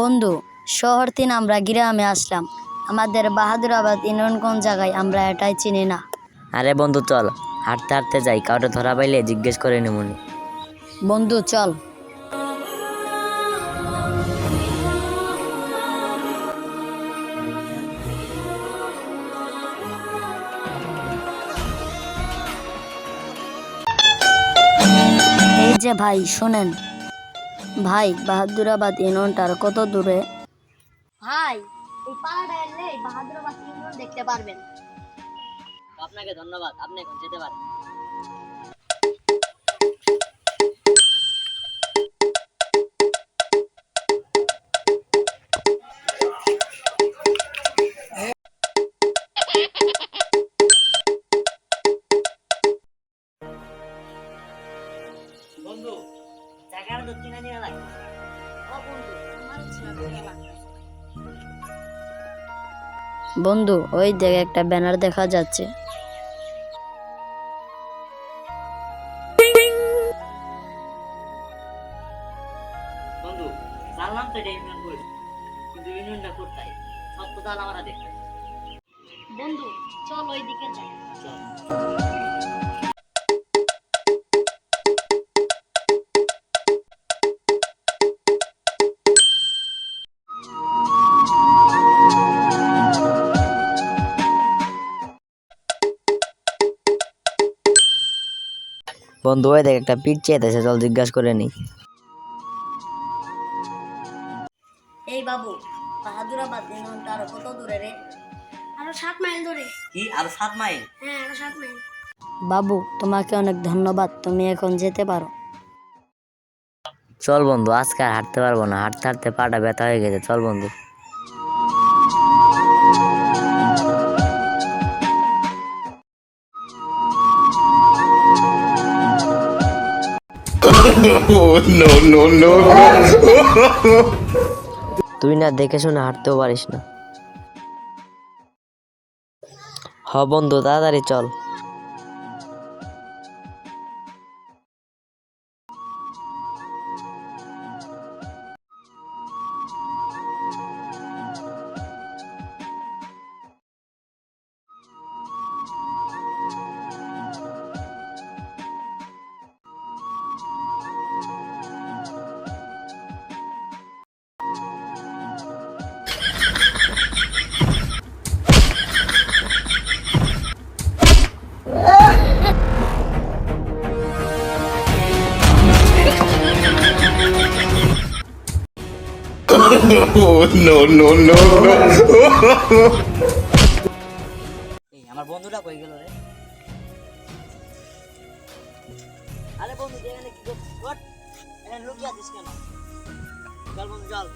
বন্ধু শহর থেকে আমরা গ্রামে আসলাম। আমাদের বাহাদুরাবাদ ইউনিয়ন কোন জায়গায় আমরা এটাই চিনি না। আরে বন্ধু চল। হাঁটতে হাঁটতে যাই কাউকে ধরা পাইলে জিজ্ঞেস করে নিমুনি বন্ধু চল। এই যে ভাই শোনেন। ভাই বাহাদুরাবাদ ইউনিয়নটার কত দূরে? ভাই এই পাড়াটা এলে বাহাদুরাবাদ ইউনিয়ন দেখতে পারবেন। আপনাকে ধন্যবাদ আপনি এখন যেতে পারেন। বন্ধু বন্ধু ওই দেখ একটা ব্যানার দেখা যাচ্ছে। বন্ধু জানলাম তো এটা ইউনিয়ন করিস কিন্তু ইউনিয়নটা কোথায়? সব তো তাহলে আমরা দেখতে। বন্ধু চল ওই দিকে যাই। চল। বন্ধু ওই দেখ একটা পিঠ চেয়েছে চল জিজ্ঞাসা করে নি এই বাবু বাহাদুরাবাদ আরও কত দূরে রে? আরও সাত মাইল ধরে কি আর সাত মাইল? হ্যাঁ আরও সাত মাইল। বাবু তোমাকে অনেক ধন্যবাদ তুমি এখন যেতে পারো। চল বন্ধু আজকে আর হাঁটতে পারব না হাঁটতে হাঁটতে পাটা ব্যথা হয়ে গেছে চল বন্ধু। তুই না দেখে শুনে হাঁটতেও পারিস না। হ বন্ধু তাড়াতাড়ি চল। No, no, no, no. এই আমার বন্ধুটা কই গেল রে? আরে বন্ধু এখানে কি করছিস? এখানে লুকিয়ে আছিস কেন? চল বন্ধু চল।